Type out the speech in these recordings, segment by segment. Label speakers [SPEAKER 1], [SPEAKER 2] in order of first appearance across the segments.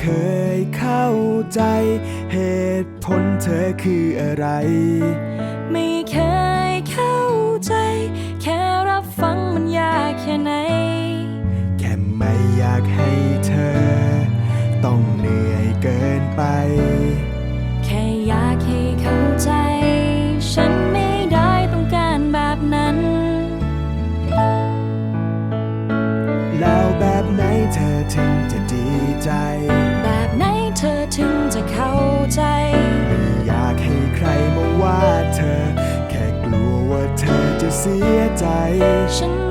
[SPEAKER 1] เคยเข้าใจ เหตุผลเธอคืออะไร
[SPEAKER 2] ไม่เคยเข้าใจ แค่รับฟังมันยากแค่ไหน
[SPEAKER 1] แค่ไม่อยากให้เธอ ต้องเหนื่อยเกินไป
[SPEAKER 2] เธ
[SPEAKER 1] อถึงจะดีใจ
[SPEAKER 2] แบบไหนเธอถึงจะเข้าใจ
[SPEAKER 1] ไม่อยากให้ใครมาว่าเธอ แค่กลัวว่าเธอจะเสียใจ
[SPEAKER 2] ฉัน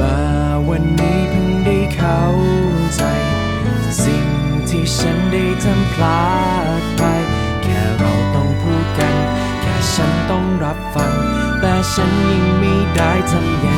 [SPEAKER 2] มา
[SPEAKER 1] วันนี้เพิ่งได้เข้าใจ สิ่งที่ฉันได้ทำพลาดไป แค่เราต้องพูดกัน แค่ฉันต้องรับฟัง แต่ฉันยังไม่ได้ทำอย่าง